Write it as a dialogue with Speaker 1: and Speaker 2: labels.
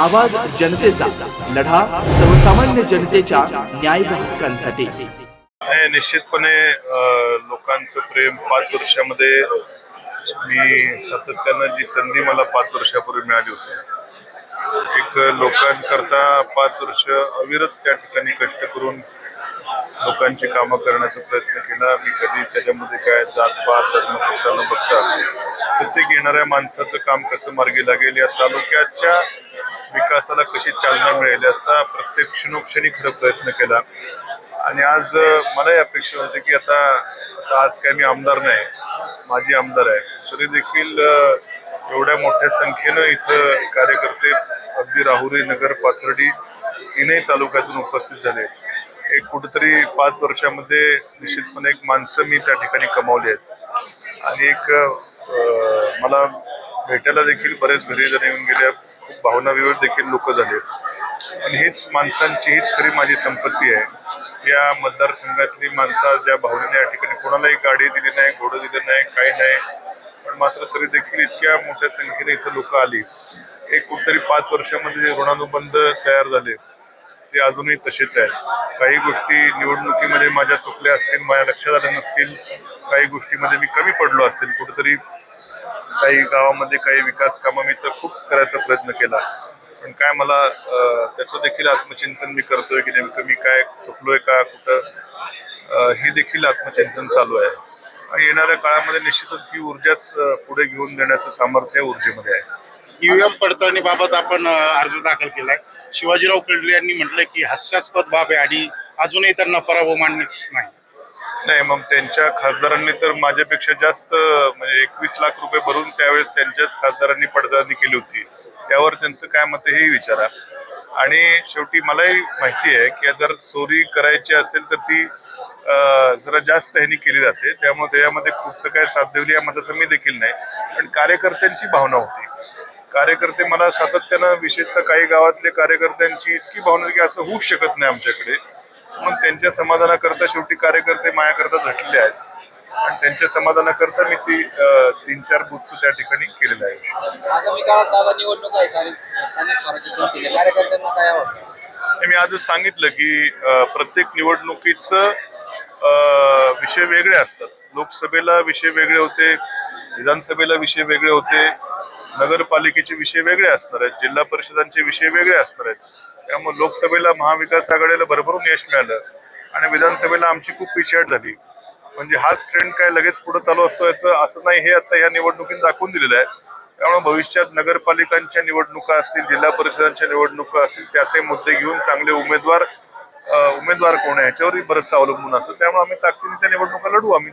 Speaker 1: आवाज जनतेचा लढा सर्वसामान्य जनतेच्या न्याय हक्कांसाठी.
Speaker 2: निश्चितपणे लोकांचं प्रेम पाच वर्षामध्ये मी सातत्यानं जी संधी मला पाच वर्षापूर्वी मिळाली होती एक लोकांकरता पाच वर्ष अविरत त्या ठिकाणी कष्ट करून लोकांची कामं करण्याचा प्रयत्न केला. मी कधी त्याच्यामध्ये काय जात पात धर्म पक्ष बघता प्रत्येक येणाऱ्या माणसाचं काम कसं मार्गी लागेल या तालुक्याच्या विकासाला कशी चालना मिळेल याचा प्रत्येक क्षणोक्षणी खरं प्रयत्न केला. आणि आज मलाही अपेक्षा होती की आता आता आज काही मी आमदार नाही माझी आमदार आहे. तरी देखील एवढ्या मोठ्या संख्येनं इथं कार्यकर्ते अगदी राहुरी नगर पाथर्डी तीनही तालुक्यातून उपस्थित झाले. एक कुठेतरी पाच वर्षामध्ये निश्चितपणे एक माणसं मी त्या ठिकाणी कमावली आहेत. आणि एक मला भेटायला देखील बरेच घरी जण येऊन गेले. खूप भावनाविवर देखील लोक झाले. आणि हीच माणसांची हीच खरी माझी संपत्ती आहे. या मतदारसंघातली माणसं ज्या भावनेने या ठिकाणी कोणालाही गाडी दिली नाही घोडं दिलं नाही काही नाही पण मात्र तरी देखील इतक्या मोठ्या संख्येने इथं लोक आली. एक कुठतरी पाच वर्षामध्ये जे ऋणानुबंध तयार झाले ते अजूनही तसेच आहेत. काही गोष्टी निवडणुकीमध्ये माझ्या चुकल्या असतील माझ्या लक्षात आल्या नसतील. काही गोष्टीमध्ये मी कमी पडलो असेल कुठेतरी काही गावामध्ये काही विकास कामं मी तर खूप करायचा प्रयत्न केला. पण काय मला त्याचं देखील आत्मचिंतन मी करतोय की नेमकं मी काय चुकलोय का कुठं? हे देखील आत्मचिंतन चालू आहे. आणि येणाऱ्या काळामध्ये निश्चितच ही ऊर्जाच पुढे घेऊन देण्याचं सामर्थ्य या ऊर्जेमध्ये आहे.
Speaker 3: ईव्हीएम पडताळणीबाबत आपण अर्ज दाखल केलाय. शिवाजीराव कर्डिले यांनी म्हटलंय की हास्यास्पद बाब आहे आणि अजूनही त्यांना पराभव मान्य नाही.
Speaker 2: नाही मग त्यांच्या खासदारांनी तर माझ्यापेक्षा जास्त म्हणजे एकवीस लाख रुपये भरून त्यावेळेस त्यांच्याच खासदारांनी पडताळणी केली होती. त्यावर त्यांचं काय मत हेही विचारा. आणि शेवटी मलाही माहिती आहे की जर चोरी करायची असेल तर ती जरा जास्त ह्यानी केली जाते. त्यामुळे त्याच्यामध्ये कुठचं काय साध्यवली या मताचं मी देखील नाही. पण कार्यकर्त्यांची भावना होती. कार्यकर्ते मला सातत्यानं विशेषतः काही गावातले कार्यकर्त्यांची इतकी भावना की असं होऊच शकत नाही आमच्याकडे. मग त्यांच्या समाधानाकरता शेवटी कार्यकर्ते मायाकरता झटलेले आहेत. आणि त्यांच्या समाधानाकरता मी ती तीन चार बुथचं त्या ठिकाणी केलेलं आहे
Speaker 4: आगामी काळात दादा निवडणूक आहे सारी स्थानिक स्वराज्य समितीच्या कार्यकर्त्यांना काय
Speaker 2: हे मी आजच सांगितलं की प्रत्येक निवडणुकीचं विषय वेगळे असतात. लोकसभेला विषय वेगळे होते विधानसभेला विषय वेगळे होते नगरपालिकेचे विषय वेगळे असणार आहेत जिल्हा परिषदांचे विषय वेगळे असणार आहेत. त्यामुळे लोकसभेला महाविकास आघाडीला भरभरून यश मिळालं आणि विधानसभेला आमची खूप पिछेहाट झाली. म्हणजे हाच ट्रेंड काय लगेच पुढे चालू असतो याचं असं नाही हे आता या निवडणुकीत दाखवून दिलेलं आहे. त्यामुळे भविष्यात नगरपालिकांच्या निवडणुका असतील जिल्हा परिषदांच्या निवडणुका असतील त्या ते मुद्दे घेऊन चांगले उमेदवार उमेदवार कोण आहे? याच्यावरही बरंचसं अवलंबून असतं. त्यामुळे आम्ही ताकदीने त्या निवडणुका लढू आम्ही.